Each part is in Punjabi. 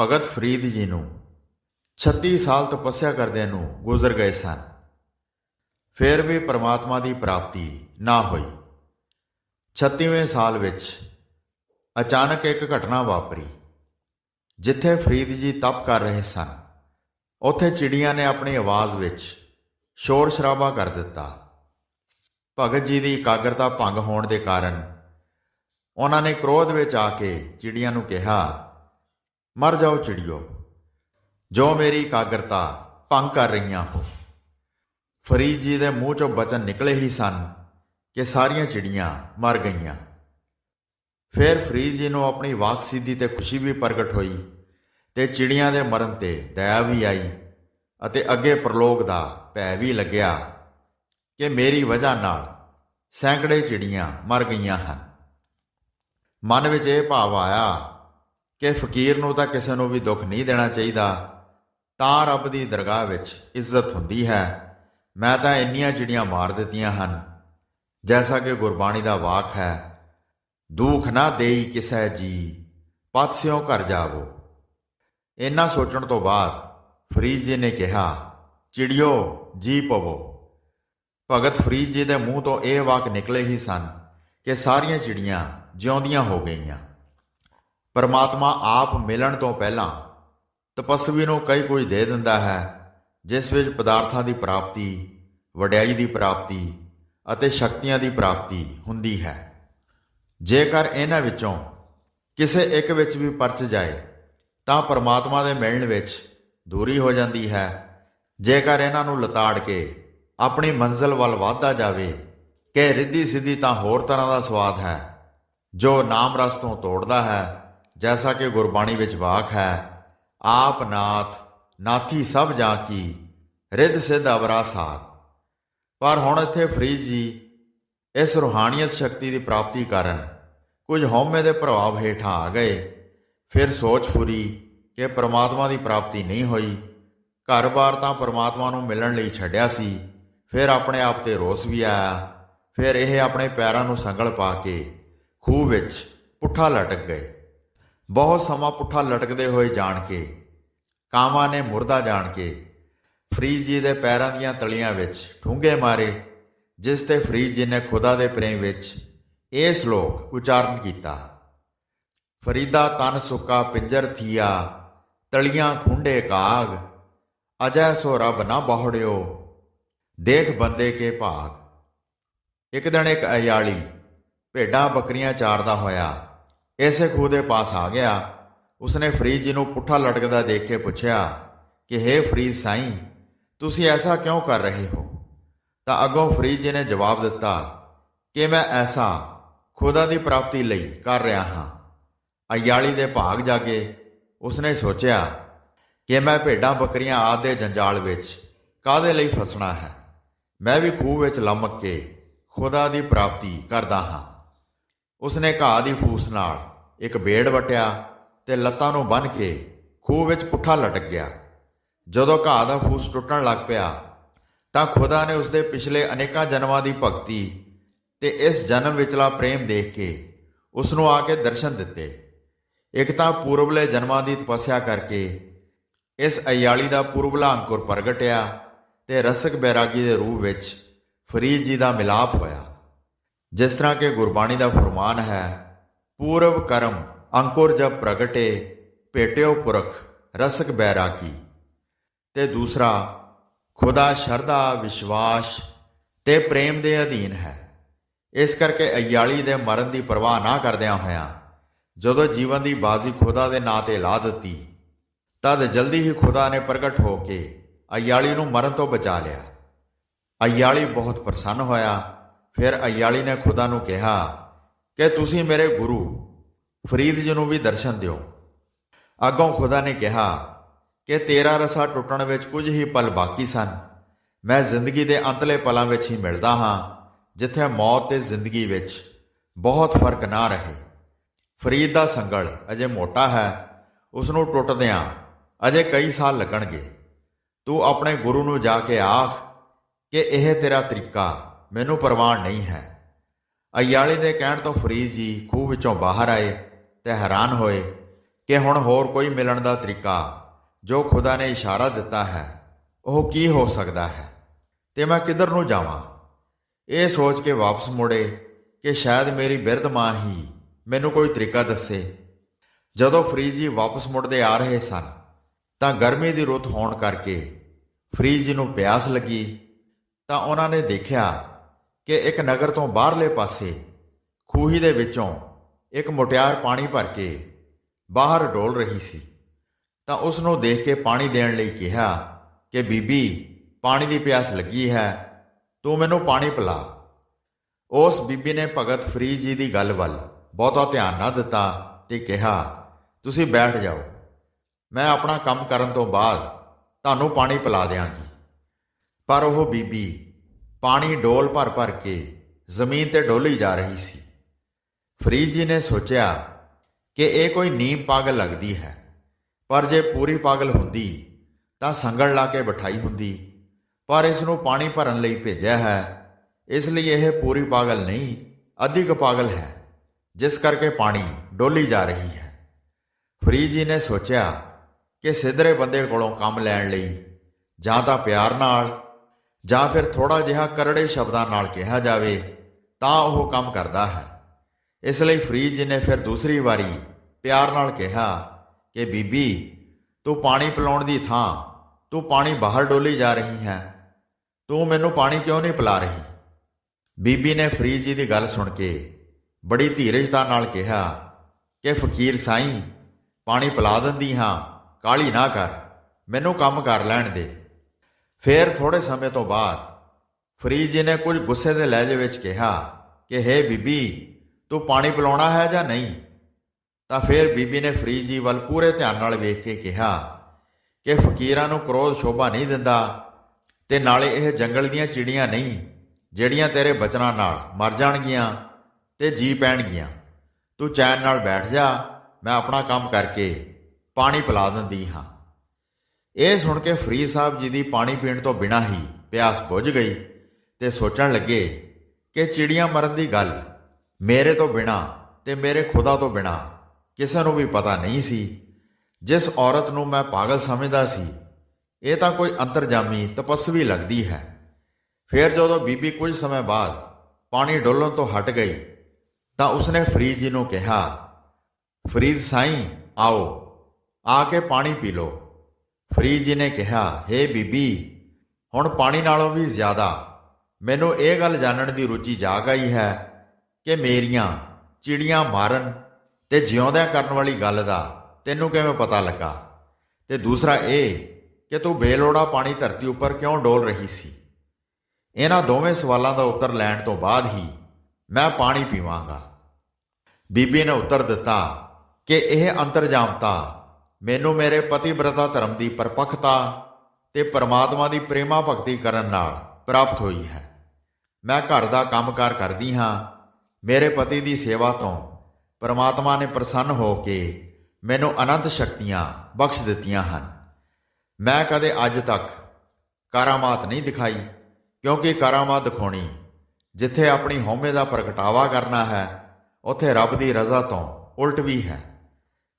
ਭਗਤ ਫਰੀਦ ਜੀ ਨੂੰ 36 ਸਾਲ ਤਪੱਸਿਆ ਕਰਦਿਆਂ ਨੂੰ ਗੁਜ਼ਰ ਗਏ ਸਨ। ਫਿਰ ਵੀ ਪਰਮਾਤਮਾ ਦੀ ਪ੍ਰਾਪਤੀ ਨਾ ਹੋਈ। 36ਵੇਂ ਸਾਲ ਵਿੱਚ ਅਚਾਨਕ ਇੱਕ ਘਟਨਾ ਵਾਪਰੀ, ਜਿੱਥੇ ਫਰੀਦ ਜੀ ਤਪ ਕਰ ਰਹੇ ਸਨ। ਉੱਥੇ ਚਿੜੀਆਂ ਨੇ ਆਪਣੀ ਆਵਾਜ਼ ਵਿੱਚ ਸ਼ੋਰ ਸ਼ਰਾਬਾ ਕਰ ਦਿੱਤਾ। ਭਗਤ ਜੀ ਦੀ ਇਕਾਗਰਤਾ ਭੰਗ ਹੋਣ ਦੇ ਕਾਰਨ ਉਹਨਾਂ ਨੇ ਕ੍ਰੋਧ ਵਿੱਚ ਆ ਕੇ ਚਿੜੀਆਂ ਨੂੰ ਕਿਹਾ ਮਰ ਜਾਓ ਚਿੜੀਓ, ਜੋ ਮੇਰੀ ਇਕਾਗਰਤਾ ਭੰਗ ਕਰ ਰਹੀਆਂ ਹੋ। ਫਰੀਦ ਜੀ ਦੇ ਮੂੰਹ ਚੋਂ ਬਚਨ ਨਿਕਲੇ ਹੀ ਸਨ ਕਿ ਸਾਰੀਆਂ ਚਿੜੀਆਂ ਮਰ ਗਈਆਂ। ਫਿਰ ਫਰੀਦ ਜੀ ਨੂੰ ਆਪਣੀ ਵਾਕਸੀਦੀ ਤੇ ਖੁਸ਼ੀ ਵੀ ਪ੍ਰਗਟ ਹੋਈ ਤੇ ਚਿੜੀਆਂ ਦੇ ਮਰਨ ਤੇ ਦਇਆ ਵੀ ਆਈ ਅਤੇ ਅੱਗੇ ਪ੍ਰਲੋਕ ਦਾ ਭੈ ਵੀ ਲੱਗਿਆ ਕਿ ਮੇਰੀ ਵਜ੍ਹਾ ਨਾਲ ਸੈਂਕੜੇ ਚਿੜੀਆਂ ਮਰ ਗਈਆਂ ਹਨ। ਮਨ ਵਿੱਚ ਇਹ ਭਾਵ ਆਇਆ ਕਿ ਫਕੀਰ ਨੂੰ ਤਾਂ ਕਿਸੇ ਨੂੰ ਵੀ ਦੁੱਖ ਨਹੀਂ ਦੇਣਾ ਚਾਹੀਦਾ, ਤਾਂ ਰੱਬ ਦੀ ਦਰਗਾਹ ਵਿੱਚ ਇੱਜ਼ਤ ਹੁੰਦੀ ਹੈ। ਮੈਂ ਤਾਂ ਇੰਨੀਆਂ ਚਿੜੀਆਂ ਮਾਰ ਦਿੱਤੀਆਂ ਹਨ, ਜੈਸਾ ਕਿ ਗੁਰਬਾਣੀ ਦਾ ਵਾਕ ਹੈ, ਦੁੱਖ ਨਾ ਦੇਈ ਕਿਸੈ ਜੀ ਪਤ ਸਿਓ ਘਰ ਜਾਵੋ। ਇੰਨਾ ਸੋਚਣ ਤੋਂ ਬਾਅਦ ਫਰੀਦ ਜੀ ਨੇ ਕਿਹਾ, ਚਿੜਿਓ, ਜੀ ਪਵੋ। ਭਗਤ ਫਰੀਦ ਜੀ ਦੇ ਮੂੰਹ ਤੋਂ ਇਹ ਵਾਕ ਨਿਕਲੇ ਹੀ ਸਨ ਕਿ ਸਾਰੀਆਂ ਚਿੜੀਆਂ ਜਿਉਂਦੀਆਂ ਹੋ ਗਈਆਂ। ਪਰਮਾਤਮਾ ਆਪ ਮਿਲਣ ਤੋਂ ਪਹਿਲਾਂ ਤਪਸਵੀ ਨੂੰ ਕਈ ਕੁਝ ਦੇ ਦਿੰਦਾ ਹੈ, ਜਿਸ ਵਿੱਚ ਪਦਾਰਥਾਂ ਦੀ ਪ੍ਰਾਪਤੀ, ਵਡਿਆਈ ਦੀ ਪ੍ਰਾਪਤੀ ਅਤੇ ਸ਼ਕਤੀਆਂ ਦੀ ਪ੍ਰਾਪਤੀ ਹੁੰਦੀ ਹੈ। ਜੇਕਰ ਇਹਨਾਂ ਵਿੱਚੋਂ ਕਿਸੇ ਇੱਕ ਵਿੱਚ ਵੀ ਪਰਚ ਜਾਏ, ਤਾਂ ਪਰਮਾਤਮਾ ਦੇ ਮਿਲਣ ਵਿੱਚ ਦੂਰੀ ਹੋ ਜਾਂਦੀ ਹੈ। ਜੇਕਰ ਇਹਨਾਂ ਨੂੰ ਲਤਾੜ ਕੇ ਆਪਣੀ ਮੰਜ਼ਲ ਵੱਲ ਵਧਦਾ ਜਾਵੇ, ਕਿ ਰਿੱਧੀ ਸਿੱਧੀ ਤਾਂ ਹੋਰ ਤਰ੍ਹਾਂ ਦਾ ਸਵਾਦ ਹੈ, ਜੋ ਨਾਮ ਰਸ ਤੋਂ ਤੋੜਦਾ ਹੈ ਜੈਸਾ ਕਿ ਗੁਰਬਾਣੀ ਵਿੱਚ ਵਾਕ ਹੈ ਆਪ ਨਾਥ ਨਾਥੀ ਸਭ ਜਾ ਕੀ ਰਿੱਧ ਸਿੱਧ ਅਵਰਾ ਸਾਧ ਪਰ ਹੁਣ ਇੱਥੇ ਫਰੀਦ ਜੀ ਇਸ ਰੂਹਾਨੀਅਤ ਸ਼ਕਤੀ ਦੀ ਪ੍ਰਾਪਤੀ ਕਾਰਨ ਕੁਝ ਹਉਮੈ ਦੇ ਪ੍ਰਭਾਵ ਹੇਠਾਂ ਆ ਗਏ ਫਿਰ ਸੋਚ ਫੁਰੀ ਕਿ ਪ੍ਰਮਾਤਮਾ ਦੀ ਪ੍ਰਾਪਤੀ ਨਹੀਂ ਹੋਈ ਘਰ-ਬਾਰ ਤਾਂ ਪ੍ਰਮਾਤਮਾ ਨੂੰ ਮਿਲਣ ਲਈ ਛੱਡਿਆ ਸੀ ਫਿਰ ਆਪਣੇ ਆਪ ਤੇ ਰੋਸ ਵੀ ਆਇਆ ਫਿਰ ਇਹ ਆਪਣੇ ਪੈਰਾਂ ਨੂੰ ਸੰਗਲ ਪਾ ਕੇ ਖੂਹ ਵਿੱਚ ਪੁੱਠਾ ਲਟਕ ਗਏ ਬਹੁਤ ਸਮਾਂ ਪੁੱਠਾ ਲਟਕਦੇ ਹੋਏ ਜਾਣ ਕੇ ਕਾਮਾਂ ਨੇ ਮੁਰਦਾ ਜਾਣ ਕੇ, ਫਰੀਦ ਜੀ ਦੇ ਪੈਰਾਂ ਦੀਆਂ ਤਲੀਆਂ ਵਿੱਚ ਠੂੰਗੇ ਮਾਰੇ, ਜਿਸ ਤੇ ਫਰੀਦ ਜੀ ਨੇ ਖੁਦਾ ਦੇ ਪ੍ਰੇਮ ਵਿੱਚ ਇਹ ਸ਼ਲੋਕ ਉਚਾਰਨ ਕੀਤਾ। ਫਰੀਦਾ ਤਨ ਸੁੱਕਾ ਪਿੰਜਰ ਥੀਆ, ਤਲੀਆਂ ਖੁੰਡੇ ਕਾਗ, ਅਜੈ ਸੋ ਰੱਬ ਨਾ ਬਹੁੜਿਓ, ਦੇਖ ਬੰਦੇ ਕੇ ਭਾਗ। ਇੱਕ ਦਿਨ ਇੱਕ ਅਯਾਲੀ ਭੇਡਾਂ ਬੱਕਰੀਆਂ ਚਾਰਦਾ ਹੋਇਆ ਇਸੇ ਖੂਹ ਦੇ ਪਾਸ ਆ ਗਿਆ। ਉਸਨੇ ਫਰੀਦ ਜੀ ਨੂੰ ਪੁੱਠਾ ਲਟਕਦਾ ਦੇਖ ਕੇ ਪੁੱਛਿਆ ਕਿ हे ਫਰੀਦ ਸਾਈਂ, ਤੁਸੀਂ ਐਸਾ ਕਿਉਂ ਕਰ ਰਹੇ ਹੋ? ਤਾਂ ਅੱਗੋਂ ਫਰੀਦ ਜੀ ਨੇ ਜਵਾਬ ਦਿੱਤਾ, ਕਿ ਮੈਂ ਐਸਾ ਖੁਦਾ ਦੀ ਪ੍ਰਾਪਤੀ ਲਈ ਕਰ ਰਿਹਾ ਹਾਂ। ਅਯਾਲੀ ਦੇ ਭਾਗ ਜਾ ਕੇ ਉਸਨੇ ਸੋਚਿਆ, ਕਿ ਮੈਂ ਭੇਡਾਂ ਬੱਕਰੀਆਂ ਆਦਿ ਦੇ ਜੰਜਾਲ ਵਿੱਚ ਕਾਦੇ ਲਈ ਫਸਣਾ ਹੈ? ਮੈਂ ਵੀ ਖੂਹ ਵਿੱਚ ਲਮਕ ਕੇ ਖੁਦਾ ਦੀ ਪ੍ਰਾਪਤੀ ਕਰਦਾ ਹਾਂ। ਉਸਨੇ ਘਾਹ ਦੀ ਫੂਸ ਨਾਲ ਇੱਕ ਬੇੜ ਵਟਿਆ ਤੇ ਲੱਤਾਂ ਨੂੰ ਬੰਨ੍ਹ ਕੇ ਖੂਹ ਵਿੱਚ ਪੁੱਠਾ ਲਟਕ ਗਿਆ। ਜਦੋਂ ਘਾਹ ਦਾ ਫੂਸ ਟੁੱਟਣ ਲੱਗ ਪਿਆ, ਤਾਂ ਖੁਦਾ ਨੇ ਉਸਦੇ ਪਿਛਲੇ ਅਨੇਕਾਂ ਜਨਮਾਂ ਦੀ ਭਗਤੀ ਤੇ ਇਸ ਜਨਮ ਵਿਚਲਾ ਪ੍ਰੇਮ ਦੇਖ ਕੇ ਉਸ ਨੂੰ ਆ ਕੇ ਦਰਸ਼ਨ ਦਿੱਤੇ। ਇੱਕ ਤਾਂ ਪੂਰਬਲੇ ਜਨਮਾਂ ਦੀ ਤਪੱਸਿਆ ਕਰਕੇ ਇਸ ਅਯਾਲੀ ਦਾ ਪੂਰਬਲਾ ਅੰਕੁਰ ਪ੍ਰਗਟਿਆ ਤੇ ਰਸਕ ਬੈਰਾਗੀ ਦੇ ਰੂਪ ਵਿੱਚ ਫਰੀਦ ਜੀ ਦਾ ਮਿਲਾਪ ਹੋਇਆ। ਜਿਸ ਤਰ੍ਹਾਂ ਕਿ ਗੁਰਬਾਣੀ ਦਾ ਫਰਮਾਨ ਹੈ ਪੂਰਬ ਕਰਮ, ਅੰਕੁਰ ਜਬ ਪ੍ਰਗਟੇ, ਭੇਟਿਓ ਪੁਰਖ, ਰਸਕ ਬੈਰਾਗੀ। ਤੇ ਦੂਸਰਾ, ਖੁਦਾ ਸ਼ਰਧਾ ਵਿਸ਼ਵਾਸ ਤੇ ਪ੍ਰੇਮ ਦੇ ਅਧੀਨ ਹੈ। ਇਸ ਕਰਕੇ ਅਯਾਲੀ ਦੇ ਮਰਨ ਦੀ ਪਰਵਾਹ ਨਾ ਕਰਦਿਆਂ ਹੋਇਆਂ, ਜਦੋਂ ਜੀਵਨ ਦੀ ਬਾਜ਼ੀ ਖੁਦਾ ਦੇ ਨਾਂ ਤੇ ਲਾ ਦਿੱਤੀ, ਤਦ ਜਲਦੀ ਹੀ ਖੁਦਾ ਨੇ ਪ੍ਰਗਟ ਹੋ ਕੇ ਅਯਾਲੀ ਨੂੰ ਮਰਨ ਤੋਂ ਬਚਾ ਲਿਆ। ਅਯਾਲੀ ਬਹੁਤ ਪ੍ਰਸੰਨ ਹੋਇਆ, ਫਿਰ ਅਯਾਲੀ ਨੇ ਖੁਦਾ ਨੂੰ ਕਿਹਾ ਕਿ ਤੁਸੀਂ ਮੇਰੇ ਗੁਰੂ ਫਰੀਦ ਜੀ ਨੂੰ ਵੀ ਦਰਸ਼ਨ ਦਿਓ। ਅੱਗੋਂ ਖੁਦਾ ਨੇ ਕਿਹਾ ਕਿ ਤੇਰਾ ਰਸਾ ਟੁੱਟਣ ਵਿੱਚ ਕੁਝ ਹੀ ਪਲ ਬਾਕੀ ਸਨ। ਮੈਂ ਜ਼ਿੰਦਗੀ ਦੇ ਅੰਤਲੇ ਪਲਾਂ ਵਿੱਚ ਹੀ ਮਿਲਦਾ ਹਾਂ, ਜਿੱਥੇ ਮੌਤ ਤੇ ਜ਼ਿੰਦਗੀ ਵਿੱਚ ਬਹੁਤ ਫ਼ਰਕ ਨਾ ਰਹੇ। ਫਰੀਦ ਦਾ ਸੰਗਲ ਅਜੇ ਮੋਟਾ ਹੈ ਉਸ ਨੂੰ ਟੁੱਟਦਿਆਂ ਅਜੇ ਕਈ ਸਾਲ ਲੱਗਣਗੇ। ਤੂੰ ਆਪਣੇ ਗੁਰੂ ਨੂੰ ਜਾ ਕੇ ਆਖ ਕਿ ਇਹ ਤੇਰਾ ਤਰੀਕਾ ਮੈਨੂੰ ਪ੍ਰਵਾਨ ਨਹੀਂ ਹੈ। ਅਯਾਲੀ ਦੇ ਕਹਿਣ ਤੋਂ ਫਰੀਦ ਜੀ ਖੂਹ ਵਿੱਚੋਂ ਬਾਹਰ ਆਏ ਤੇ ਹੈਰਾਨ ਹੋਏ ਕਿ ਹੁਣ ਹੋਰ ਕੋਈ ਮਿਲਣ ਦਾ ਤਰੀਕਾ ਜੋ ਖੁਦਾ ਨੇ ਇਸ਼ਾਰਾ ਦਿੱਤਾ ਹੈ, ਉਹ ਕੀ ਹੋ ਸਕਦਾ ਹੈ? ਤੇ ਮੈਂ ਕਿੱਧਰ ਨੂੰ ਜਾਵਾਂ? ਇਹ ਸੋਚ ਕੇ ਵਾਪਸ ਮੁੜੇ ਕਿ ਸ਼ਾਇਦ ਮੇਰੀ ਬਿਰਧ ਮਾਂ ਹੀ ਮੈਨੂੰ ਕੋਈ ਤਰੀਕਾ ਦੱਸੇ। ਜਦੋਂ ਫਰੀਦ ਜੀ ਵਾਪਸ ਮੁੜਦੇ ਆ ਰਹੇ ਸਨ, ਤਾਂ ਗਰਮੀ ਦੀ ਰੁੱਤ ਹੋਣ ਕਰਕੇ ਫਰੀਦ ਜੀ ਨੂੰ ਪਿਆਸ ਲੱਗੀ, ਤਾਂ ਉਹਨਾਂ ਨੇ ਦੇਖਿਆ ਕਿ ਇੱਕ ਨਗਰ ਤੋਂ ਬਾਹਰਲੇ ਪਾਸੇ, ਖੂਹੀ ਦੇ ਵਿੱਚੋਂ ਇੱਕ ਮੁਟਿਆਰ ਪਾਣੀ ਭਰ ਕੇ ਬਾਹਰ ਡੋਲ ਰਹੀ ਸੀ। ਤਾਂ ਉਸ ਨੂੰ ਦੇਖ ਕੇ ਪਾਣੀ ਦੇਣ ਲਈ ਕਿਹਾ ਕਿ, ਬੀਬੀ, ਪਾਣੀ ਦੀ ਪਿਆਸ ਲੱਗੀ ਹੈ, ਤੂੰ ਮੈਨੂੰ ਪਾਣੀ ਪਿਲਾ। ਉਸ ਬੀਬੀ ਨੇ ਭਗਤ ਫਰੀਦ ਜੀ ਦੀ ਗੱਲ ਵੱਲ ਬਹੁਤਾ ਧਿਆਨ ਨਾ ਦਿੱਤਾ ਤੇ ਕਿਹਾ, ਤੁਸੀਂ ਬੈਠ ਜਾਓ, ਮੈਂ ਆਪਣਾ ਕੰਮ ਕਰਨ ਤੋਂ ਬਾਅਦ ਤੁਹਾਨੂੰ ਪਾਣੀ ਪਿਲਾ ਦਿਆਂਗੀ। ਪਰ ਉਹ ਬੀਬੀ ਪਾਣੀ ਡੋਲ ਭਰ ਭਰ ਕੇ ਜ਼ਮੀਨ ਤੇ ਡੋਲੀ ਜਾ ਰਹੀ ਸੀ। ਫਰੀਦ ਜੀ ਨੇ ਸੋਚਿਆ ਕਿ ਇਹ ਕੋਈ ਨੀਮ ਪਾਗਲ ਲੱਗਦੀ ਹੈ, ਪਰ ਜੇ ਪੂਰੀ ਪਾਗਲ ਹੁੰਦੀ ਤਾਂ ਸੰਗਲ ਲਾ ਕੇ ਬਿਠਾਈ ਹੁੰਦੀ, ਪਰ ਇਸ ਨੂੰ ਪਾਣੀ ਭਰਨ ਲਈ ਭੇਜਿਆ ਹੈ, ਇਸ ਲਈ ਇਹ ਪੂਰੀ ਪਾਗਲ ਨਹੀਂ ਅੱਧੀ ਪਾਗਲ ਹੈ, ਜਿਸ ਕਰਕੇ ਪਾਣੀ ਡੋਲੀ ਜਾ ਰਹੀ ਹੈ। ਫਰੀਦ ਜੀ ਨੇ ਸੋਚਿਆ ਕਿ ਸਿੱਧਰੇ ਬੰਦੇ ਕੋਲੋਂ ਕੰਮ ਲੈਣ ਲਈ ਜਾਂ ਤਾਂ ਪਿਆਰ ਨਾਲ ਜਾਂ ਫਿਰ ਥੋੜਾ ਜਿਹਾ ਕਰੜੇ ਸ਼ਬਦਾਂ ਨਾਲ ਕਿਹਾ ਜਾਵੇ, ਤਾਂ ਉਹ ਕੰਮ ਕਰਦਾ ਹੈ। ਇਸ ਲਈ ਫਰੀਦ ਜੀ ਨੇ ਫਿਰ ਦੂਸਰੀ ਵਾਰੀ ਪਿਆਰ ਨਾਲ ਕਿਹਾ ਕਿ, ਬੀਬੀ, ਤੂੰ ਪਾਣੀ ਪਿਲਾਉਣ ਦੀ ਥਾਂ, ਤੂੰ ਪਾਣੀ ਬਾਹਰ ਡੋਲੀ ਜਾ ਰਹੀ ਹੈ, ਤੂੰ ਮੈਨੂੰ ਪਾਣੀ ਕਿਉਂ ਨਹੀਂ ਪਿਲਾ ਰਹੀ? ਬੀਬੀ ਨੇ ਫਰੀਦ ਜੀ ਦੀ ਗੱਲ ਸੁਣ ਕੇ ਬੜੀ ਧੀਰਜਤਾ ਨਾਲ ਕਿਹਾ ਕਿ, ਫਕੀਰ ਸਾਈਂ, ਪਾਣੀ ਪਿਲਾ ਦਿੰਦੀ ਹਾਂ ਕਾਲੀ ਨਾ ਕਰ, ਮੈਨੂੰ ਕੰਮ ਕਰ ਲੈਣ ਦੇ। ਫਿਰ ਥੋੜੇ ਸਮੇਂ ਤੋਂ ਬਾਅਦ ਫਰੀਦ ਜੀ ਨੇ ਕੁਝ ਗੁੱਸੇ ਦੇ ਲਹਿਜੇ ਵਿੱਚ ਕਿਹਾ ਕਿ, ਹੇ ਬੀਬੀ, ਤੂੰ ਪਾਣੀ ਪਿਲਾਉਣਾ ਹੈ ਜਾਂ ਨਹੀਂ? ਤਾਂ ਫਿਰ ਬੀਬੀ ਨੇ ਫਰੀਦ ਜੀ ਵੱਲ ਪੂਰੇ ਧਿਆਨ ਨਾਲ ਵੇਖ ਕੇ ਕਿਹਾ ਕਿ ਫਕੀਰਾਂ ਨੂੰ ਕ੍ਰੋਧ ਸ਼ੋਭਾ ਨਹੀਂ ਦਿੰਦਾ ਤੇ ਨਾਲੇ ਇਹ ਜੰਗਲ ਦੀਆਂ ਚਿੜੀਆਂ ਨਹੀਂ, ਜਿਹੜੀਆਂ ਤੇਰੇ ਬਚਨਾਂ ਨਾਲ ਮਰ ਜਾਣਗੀਆਂ ਤੇ ਜੀ ਪੈਣਗੀਆਂ। ਤੂੰ ਚੈਨ ਨਾਲ ਬੈਠ ਜਾ, ਮੈਂ ਆਪਣਾ ਕੰਮ ਕਰਕੇ ਪਾਣੀ ਪਿਲਾ ਦਿੰਦੀ ਹਾਂ। ਇਹ ਸੁਣ ਕੇ ਫਰੀਦ ਸਾਹਿਬ ਜੀ ਦੀ ਪਾਣੀ ਪੀਣ ਤੋਂ ਬਿਨਾਂ ਹੀ ਪਿਆਸ ਬੁੱਝ ਗਈ ਤੇ ਸੋਚਣ ਲੱਗੇ ਕਿ ਚਿੜੀਆਂ ਮਰਨ ਦੀ ਗੱਲ ਮੇਰੇ ਤੋਂ ਬਿਨਾਂ ਤੇ ਮੇਰੇ ਖੁਦਾ ਤੋਂ ਬਿਨਾਂ ਕਿਸੇ ਨੂੰ ਵੀ ਪਤਾ ਨਹੀਂ ਸੀ। ਜਿਸ ਔਰਤ ਨੂੰ ਮੈਂ ਪਾਗਲ ਸਮਝਦਾ ਸੀ, ਇਹ ਤਾਂ ਕੋਈ ਅੰਤਰਜਾਮੀ ਤਪਸਵੀ ਲੱਗਦੀ ਹੈ। ਫਿਰ ਜਦੋਂ ਬੀਬੀ ਕੁਝ ਸਮੇਂ ਬਾਅਦ ਪਾਣੀ ਡੋਲਣ ਤੋਂ ਹਟ ਗਈ, ਤਾਂ ਉਸਨੇ ਫਰੀਦ ਜੀ ਨੂੰ ਕਿਹਾ, ਫਰੀਦ ਸਾਈਂ, ਆਓ, ਆ ਕੇ ਪਾਣੀ ਪੀ ਲਓ। ਫਰੀਦ ਜੀ ਨੇ ਕਿਹਾ, ਹੇ ਬੀਬੀ, ਹੁਣ ਪਾਣੀ ਨਾਲੋਂ ਵੀ ਜ਼ਿਆਦਾ ਮੈਨੂੰ ਇਹ ਗੱਲ ਜਾਣਨ ਦੀ ਰੁਚੀ ਜਾਗ ਆਈ ਹੈ ਕਿ ਮੇਰੀਆਂ ਚਿੜੀਆਂ ਮਾਰਨ ਤੇ ਜਿਉਂਦਿਆਂ ਕਰਨ ਵਾਲੀ ਗੱਲ ਦਾ ਤੈਨੂੰ ਕਿਵੇਂ ਪਤਾ ਲੱਗਾ? ਤੇ ਦੂਸਰਾ ਇਹ ਕਿ ਤੂੰ ਬੇਲੋੜਾ ਪਾਣੀ ਧਰਤੀ ਉੱਪਰ ਕਿਉਂ ਡੋਲ ਰਹੀ ਸੀ? ਇਹਨਾਂ ਦੋਵੇਂ ਸਵਾਲਾਂ ਦਾ ਉੱਤਰ ਲੈਣ ਤੋਂ ਬਾਅਦ ਹੀ ਮੈਂ ਪਾਣੀ ਪੀਵਾਂਗਾ। ਬੀਬੀ ਨੇ ਉੱਤਰ ਦਿੱਤਾ ਕਿ ਇਹ ਅੰਤਰਜਾਮਤਾ ਮੈਨੂੰ ਮੇਰੇ ਪਤੀ ਪਤੀਬ੍ਰਤਾ ਧਰਮ ਦੀ ਪਰਪੱਕਤਾ ਤੇ ਪਰਮਾਤਮਾ ਦੀ ਪ੍ਰੇਮਾ ਭਗਤੀ ਕਰਨ ਨਾਲ ਪ੍ਰਾਪਤ ਹੋਈ ਹੈ। ਮੈਂ ਘਰ ਦਾ ਕੰਮਕਾਰ ਕਰਦੀ ਹਾਂ। ਮੇਰੇ ਪਤੀ ਦੀ ਸੇਵਾ ਤੋਂ ਪਰਮਾਤਮਾ ਨੇ ਪ੍ਰਸੰਨ ਹੋ ਕੇ ਮੈਨੂੰ ਅਨੰਤ ਸ਼ਕਤੀਆਂ ਬਖਸ਼ ਦਿੱਤੀਆਂ ਹਨ। ਮੈਂ ਕਦੇ ਅੱਜ ਤੱਕ ਕਾਰਾਮਾਤ ਨਹੀਂ ਦਿਖਾਈ, ਕਿਉਂਕਿ ਕਾਰਾਮਾਤ ਦਿਖਾਉਣੀ ਜਿੱਥੇ ਆਪਣੀ ਹਉਮੈ ਦਾ ਪ੍ਰਗਟਾਵਾ ਕਰਨਾ ਹੈ, ਉੱਥੇ ਰੱਬ ਦੀ ਰਜ਼ਾ ਤੋਂ ਉਲਟ ਵੀ ਹੈ।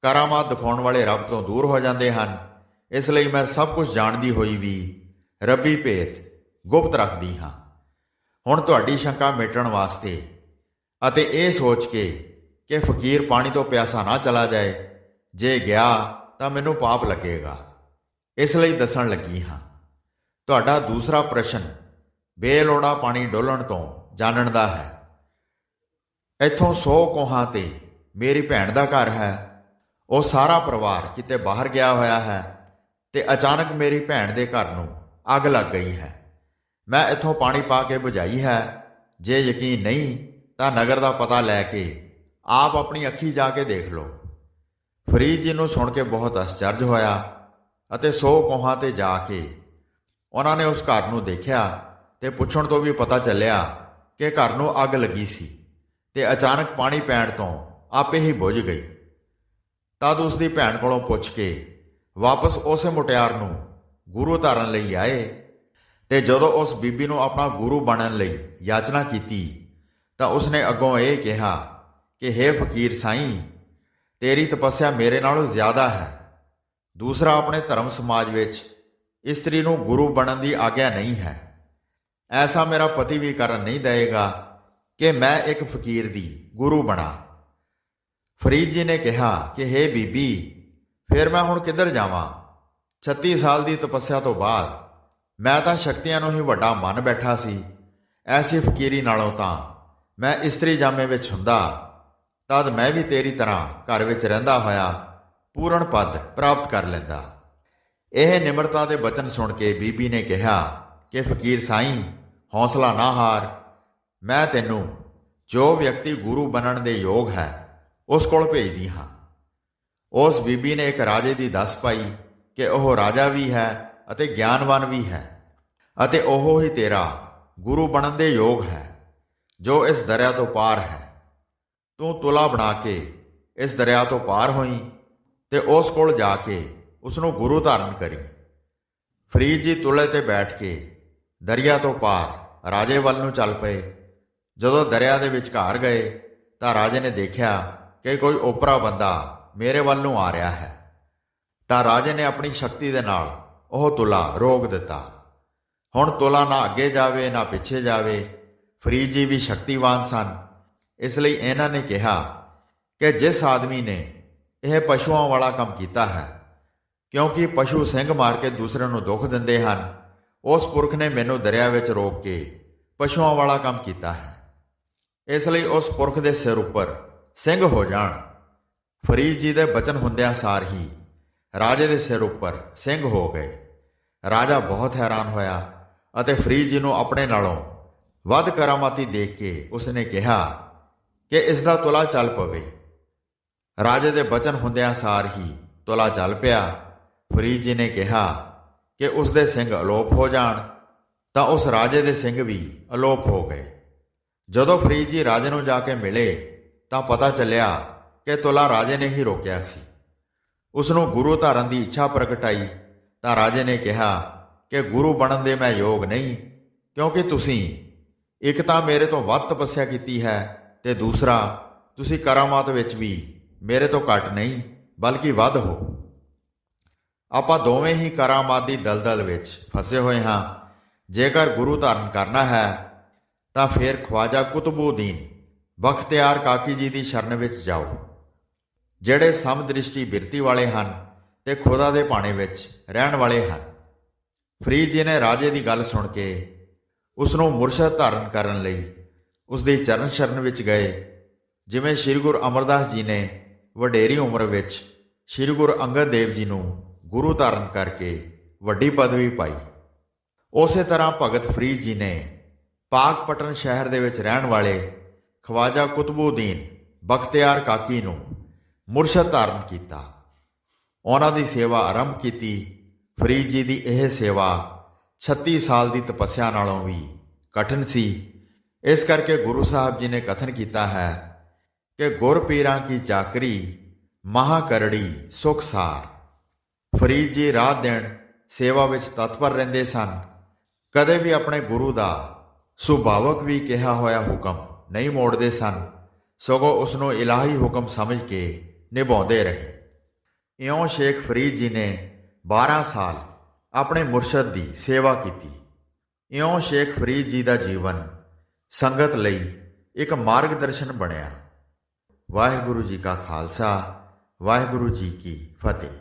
ਕਰਾਮਾਤ ਦਿਖਾਉਣ ਵਾਲੇ ਰੱਬ ਤੋਂ ਦੂਰ ਹੋ ਜਾਂਦੇ ਹਨ। ਇਸ ਲਈ ਮੈਂ ਸਭ ਕੁਝ ਜਾਣਦੀ ਹੋਈ ਵੀ ਰੱਬੀ ਭੇਤ ਗੁਪਤ ਰੱਖਦੀ ਹਾਂ। ਹੁਣ ਤੁਹਾਡੀ ਸ਼ੰਕਾ ਮਿਟਣ ਵਾਸਤੇ ਅਤੇ ਇਹ ਸੋਚ ਕੇ ਕਿ ਫਕੀਰ ਪਾਣੀ ਤੋਂ ਪਿਆਸਾ ਨਾ ਚਲਾ ਜਾਏ, ਜੇ ਗਿਆ ਤਾਂ ਮੈਨੂੰ ਪਾਪ ਲੱਗੇਗਾ। ਇਸ ਲਈ ਦੱਸਣ ਲੱਗੀ ਹਾਂ। ਤੁਹਾਡਾ ਦੂਸਰਾ ਪ੍ਰਸ਼ਨ ਬੇਲੋੜਾ ਪਾਣੀ ਡੋਲਣ ਤੋਂ ਜਾਣਨ ਦਾ ਹੈ। ਇੱਥੋਂ 100 ਕੋਹਾਂ ਤੇ ਮੇਰੀ ਭੈਣ ਦਾ ਘਰ ਹੈ। ਉਹ ਸਾਰਾ ਪਰਿਵਾਰ ਕਿਤੇ ਬਾਹਰ ਗਿਆ ਹੋਇਆ ਹੈ ਤੇ ਅਚਾਨਕ ਮੇਰੀ ਭੈਣ ਦੇ ਘਰ ਨੂੰ ਅੱਗ ਲੱਗ ਗਈ ਹੈ। ਮੈਂ ਇੱਥੋਂ ਪਾਣੀ ਪਾ ਕੇ ਬੁਝਾਈ ਹੈ। ਜੇ ਯਕੀਨ ਨਹੀਂ, ਤਾਂ ਨਗਰ ਦਾ ਪਤਾ ਲੈ ਕੇ ਆਪ ਆਪਣੀ ਅੱਖੀ ਜਾ ਕੇ ਦੇਖ ਲਓ। ਫਰੀਦ ਜੀ ਨੂੰ ਸੁਣ ਕੇ ਬਹੁਤ ਅਸਚਰਜ ਹੋਇਆ ਅਤੇ ਸੌ ਕੋਹਾਂ ਤੇ ਜਾ ਕੇ ਉਹਨਾਂ ਨੇ ਉਸ ਘਰ ਨੂੰ ਦੇਖਿਆ ਤੇ ਪੁੱਛਣ ਤੋਂ ਵੀ ਪਤਾ ਚੱਲਿਆ ਕਿ ਘਰ ਨੂੰ ਅੱਗ ਲੱਗੀ ਸੀ ਤੇ ਅਚਾਨਕ ਪਾਣੀ ਪੈਣ ਤੋਂ ਆਪੇ ਹੀ ਬੁਝ ਗਈ। ਤਦ ਉਸ ਦੀ ਭੈਣ ਕੋਲੋਂ ਪੁੱਛ ਕੇ ਵਾਪਸ ਉਸੇ ਮੁਟਿਆਰ ਨੂੰ ਗੁਰੂ ਧਾਰਨ ਲਈ ਆਏ ਤੇ ਜਦੋਂ ਉਸ ਬੀਬੀ ਨੂੰ ਆਪਣਾ ਗੁਰੂ ਬਣਨ ਲਈ ਯਾਚਨਾ ਕੀਤੀ, ਤਾਂ ਉਸਨੇ ਅੱਗੋਂ ਇਹ ਕਿਹਾ ਕਿ हे ਫਕੀਰ ਸਾਈਂ, ਤੇਰੀ ਤਪੱਸਿਆ ਮੇਰੇ ਨਾਲੋਂ ਜ਼ਿਆਦਾ ਹੈ। ਦੂਸਰਾ ਆਪਣੇ ਧਰਮ ਸਮਾਜ ਵਿੱਚ ਇਸਤਰੀ ਨੂੰ ਗੁਰੂ ਬਣਨ ਦੀ ਆਗਿਆ ਨਹੀਂ ਹੈ। ਐਸਾ ਮੇਰਾ ਪਤੀ ਵੀ ਕਰਨ ਨਹੀਂ ਦੇਵੇਗਾ ਕਿ ਮੈਂ ਇੱਕ ਫਕੀਰ ਦੀ ਗੁਰੂ ਬਣਾ। ਫਰੀਦ ਜੀ ਨੇ ਕਿਹਾ ਕਿ, ਹੇ ਬੀਬੀ, ਫਿਰ ਮੈਂ ਹੁਣ ਕਿੱਧਰ ਜਾਵਾਂ? 36 ਸਾਲ ਦੀ ਤਪੱਸਿਆ ਤੋਂ ਬਾਅਦ ਮੈਂ ਤਾਂ ਸ਼ਕਤੀਆਂ ਨੂੰ ਹੀ ਵੱਡਾ ਮੰਨ ਬੈਠਾ ਸੀ। ਐਸੀ ਫਕੀਰੀ ਨਾਲੋਂ ਤਾਂ ਮੈਂ ਇਸਤਰੀ ਜਾਮੇ ਵਿੱਚ ਹੁੰਦਾ। ਤਦ ਮੈਂ ਵੀ ਤੇਰੀ ਤਰ੍ਹਾਂ ਘਰ ਵਿੱਚ ਰਹਿੰਦਾ ਹੋਇਆ ਪੂਰਨ ਪਦ ਪ੍ਰਾਪਤ ਕਰ ਲੈਂਦਾ। ਇਹ ਨਿਮਰਤਾ ਦੇ ਬਚਨ ਸੁਣ ਕੇ ਬੀਬੀ ਨੇ ਕਿਹਾ ਕਿ, ਫਕੀਰ ਸਾਈਂ, ਹੌਸਲਾ ਨਾ ਹਾਰ। ਮੈਂ ਤੈਨੂੰ ਜੋ ਵਿਅਕਤੀ ਗੁਰੂ ਬਣਨ ਦੇ ਯੋਗ ਹੈ ਉਸ ਕੋਲ ਭੇਜਦੀ ਹਾਂ। ਉਸ ਬੀਬੀ ਨੇ ਇੱਕ ਰਾਜੇ ਦੀ ਦੱਸ ਪਾਈ ਕਿ ਉਹ ਰਾਜਾ ਵੀ ਹੈ ਅਤੇ ਗਿਆਨਵਾਨ ਵੀ ਹੈ ਅਤੇ ਉਹ ਹੀ ਤੇਰਾ ਗੁਰੂ ਬਣਨ ਦੇ ਯੋਗ ਹੈ, ਜੋ ਇਸ ਦਰਿਆ ਤੋਂ ਪਾਰ ਹੈ। ਤੂੰ ਤੁਲਾ ਬਣਾ ਕੇ ਇਸ ਦਰਿਆ ਤੋਂ ਪਾਰ ਹੋਈ ਤੇ ਉਸ ਕੋਲ ਜਾ ਕੇ ਉਸ ਨੂੰ ਗੁਰੂ ਧਾਰਨ ਕਰੀ। ਫਰੀਦ ਜੀ ਤੁਲੇ ਤੇ ਬੈਠ ਕੇ ਦਰਿਆ ਤੋਂ ਪਾਰ ਰਾਜੇ ਵੱਲ ਨੂੰ ਚੱਲ ਪਏ। ਜਦੋਂ ਦਰਿਆ ਦੇ ਵਿਚਕਾਰ ਗਏ ਤਾਂ ਰਾਜੇ ਨੇ ਦੇਖਿਆ ਕਿ ਕੋਈ ਓਪਰਾ ਬੰਦਾ ਮੇਰੇ ਵੱਲ ਨੂੰ ਆ ਰਿਹਾ ਹੈ, ਤਾਂ ਰਾਜੇ ਨੇ ਆਪਣੀ ਸ਼ਕਤੀ ਦੇ ਨਾਲ ਉਹ ਤੁਲਾ ਰੋਕ ਦਿੱਤਾ। ਹੁਣ ਤੁਲਾ ਨਾ ਅੱਗੇ ਜਾਵੇ, ਨਾ ਪਿੱਛੇ ਜਾਵੇ, ਫਰੀਦ ਜੀ ਵੀ ਸ਼ਕਤੀਵਾਨ ਸਨ। ਇਸ ਲਈ ਇਹਨਾਂ ਨੇ ਕਿਹਾ ਕਿ ਜਿਸ ਆਦਮੀ ਨੇ ਇਹ ਪਸ਼ੂਆਂ ਵਾਲਾ ਕੰਮ ਕੀਤਾ ਹੈ, ਕਿਉਂਕਿ ਪਸ਼ੂ ਸਿੰਘ ਮਾਰ ਕੇ ਦੂਸਰਿਆਂ ਨੂੰ ਦੁੱਖ ਦਿੰਦੇ ਹਨ, ਉਸ ਪੁਰਖ ਨੇ ਮੈਨੂੰ ਦਰਿਆ ਵਿੱਚ ਰੋਕ ਕੇ ਪਸ਼ੂਆਂ ਵਾਲਾ ਕੰਮ ਕੀਤਾ ਹੈ। ਇਸ ਲਈ ਉਸ ਪੁਰਖ ਦੇ ਸਿਰ ਉੱਪਰ ਸਿੰਘ ਹੋ ਜਾਣ। ਫਰੀਦ ਜੀ ਦੇ ਬਚਨ ਹੁੰਦਿਆਂ ਸਾਰ ਹੀ ਰਾਜੇ ਦੇ ਸਿਰ ਉੱਪਰ ਸਿੰਘ ਹੋ ਗਏ। ਰਾਜਾ ਬਹੁਤ ਹੈਰਾਨ ਹੋਇਆ ਅਤੇ ਫਰੀਦ ਜੀ ਨੂੰ ਆਪਣੇ ਨਾਲੋਂ ਵੱਧ ਕਰਾਮਾਤੀ ਦੇਖ ਕੇ ਉਸਨੇ ਕਿਹਾ ਕਿ ਇਸ ਦਾ ਤੁਲਾ ਚੱਲ ਪਵੇ। ਰਾਜੇ ਦੇ ਬਚਨ ਹੁੰਦਿਆਂ ਸਾਰ ਹੀ ਤੁਲਾ ਚੱਲ ਪਿਆ। ਫਰੀਦ ਜੀ ਨੇ ਕਿਹਾ ਕਿ ਉਸ ਦੇ ਸਿੰਘ ਅਲੋਪ ਹੋ ਜਾਣ ਤਾਂ ਉਸ ਰਾਜੇ ਦੇ ਸਿੰਘ ਵੀ ਅਲੋਪ ਹੋ ਗਏ। ਜਦੋਂ ਫਰੀਦ ਜੀ ਰਾਜੇ ਨੂੰ ਜਾ ਕੇ ਮਿਲੇ ਤਾਂ ਪਤਾ ਚੱਲਿਆ ਕਿ ਤੁਲਾ ਰਾਜੇ ਨੇ ਹੀ ਰੋਕਿਆ ਸੀ। ਉਸ ਨੂੰ ਗੁਰੂ ਧਾਰਨ ਦੀ ਇੱਛਾ ਪ੍ਰਗਟਾਈ ਤਾਂ ਰਾਜੇ ਨੇ ਕਿਹਾ ਕਿ ਗੁਰੂ ਬਣਨ ਦੇ ਮੈਂ ਯੋਗ ਨਹੀਂ, ਕਿਉਂਕਿ ਤੁਸੀਂ ਇੱਕ ਤਾਂ ਮੇਰੇ ਤੋਂ ਵੱਧ ਤਪੱਸਿਆ ਕੀਤੀ ਹੈ ਤੇ ਦੂਸਰਾ ਤੁਸੀਂ ਕਰਾਮਾਤ ਵਿੱਚ ਵੀ ਮੇਰੇ ਤੋਂ ਘੱਟ ਨਹੀਂ, ਬਲਕਿ ਵੱਧ ਹੋ। ਆਪਾਂ ਦੋਵੇਂ ਹੀ ਕਰਾਮਾਤ ਦੀ ਦਲਦਲ ਵਿੱਚ ਫਸੇ ਹੋਏ ਹਾਂ। ਜੇਕਰ ਗੁਰੂ ਧਾਰਨ ਕਰਨਾ ਹੈ ਤਾਂ ਫਿਰ ਖਵਾਜਾ ਕੁਤਬੂਦੀਨ ਬਖਤਿਆਰ ਕਾਕੀ ਜੀ ਦੀ ਸ਼ਰਨ ਵਿੱਚ ਜਾਓ। ਜਿਹੜੇ ਸਮਦ੍ਰਿਸ਼ਟੀ ਬਿਰਤੀ ਵਾਲੇ ਹਨ ਤੇ ਖੁਦਾ ਦੇ ਭਾਣੇ ਵਿੱਚ ਰਹਿਣ ਵਾਲੇ ਹਨ। ਫਰੀਦ ਜੀ ਨੇ ਰਾਜੇ ਦੀ ਗੱਲ ਸੁਣ ਕੇ ਉਸ ਨੂੰ ਮੁਰਸ਼ਦ ਧਾਰਨ ਕਰਨ ਲਈ ਉਸ ਦੀ ਚਰਨ ਸ਼ਰਨ ਵਿੱਚ ਗਏ, ਜਿਵੇਂ ਸ੍ਰੀ ਗੁਰੂ ਅਮਰਦਾਸ ਜੀ ਨੇ ਵਡੇਰੀ ਉਮਰ ਵਿੱਚ ਸ੍ਰੀ ਗੁਰੂ ਅੰਗਦ ਦੇਵ ਜੀ ਨੂੰ ਗੁਰੂ ਧਾਰਨ ਕਰਕੇ ਵੱਡੀ ਪਦਵੀ ਪਾਈ। ਉਸੇ ਤਰ੍ਹਾਂ ਭਗਤ ਫਰੀਦ ਜੀ ਨੇ ਪਾਕਪਟਨ ਸ਼ਹਿਰ ਦੇ ਵਿੱਚ ਰਹਿਣ ਵਾਲੇ ਖਵਾਜਾ ਕੁਤਬੂਦੀਨ, ਬਖਤਿਆਰ ਕਾਕੀ ਨੂੰ ਮੁਰਸ਼ਦ ਧਾਰਨ ਕੀਤਾ। ਉਹਨਾਂ ਦੀ ਸੇਵਾ ਆਰੰਭ ਕੀਤੀ। ਫਰੀਦ ਜੀ ਦੀ ਇਹ ਸੇਵਾ 36 ਸਾਲ ਦੀ ਤਪੱਸਿਆ ਨਾਲੋਂ ਵੀ ਕਠਿਨ ਸੀ। ਇਸ ਕਰਕੇ ਗੁਰੂ ਸਾਹਿਬ ਜੀ ਨੇ ਕਥਨ ਕੀਤਾ ਹੈ ਕਿ ਗੁਰ ਪੀਰਾਂ ਕੀ ਚਾਕਰੀ, ਮਹਾ ਕਰੜੀ ਸੁਖ ਸਾਰ। ਫਰੀਦ ਜੀ ਰਾਤ ਦਿਨ ਸੇਵਾ ਵਿੱਚ ਤਤਪਰ ਰਹਿੰਦੇ ਸਨ। ਕਦੇ ਵੀ ਆਪਣੇ ਗੁਰੂ ਦਾ ਸੁਭਾਵਕ ਵੀ ਕਿਹਾ ਹੋਇਆ ਹੁਕਮ ਨਹੀਂ ਮੋੜਦੇ ਸਨ। ਸਗੋਂ ਉਸ ਨੂੰ ਇਲਾਹੀ ਹੁਕਮ ਸਮਝ ਕੇ ਨਿਭਾਉਂਦੇ ਰਹੇ। ਇਉਂ ਸ਼ੇਖ ਫਰੀਦ ਜੀ ਨੇ 12 ਸਾਲ ਆਪਣੇ ਮੁਰਸ਼ਦ ਦੀ ਸੇਵਾ ਕੀਤੀ। ਇਉਂ ਸ਼ੇਖ ਫਰੀਦ ਜੀ ਦਾ ਜੀਵਨ ਸੰਗਤ ਲਈ ਇੱਕ ਮਾਰਗਦਰਸ਼ਨ ਬਣਿਆ। ਵਾਹਿਗੁਰੂ ਜੀ ਕਾ ਖਾਲਸਾ, ਵਾਹਿਗੁਰੂ ਜੀ ਕੀ ਫਤਿਹ।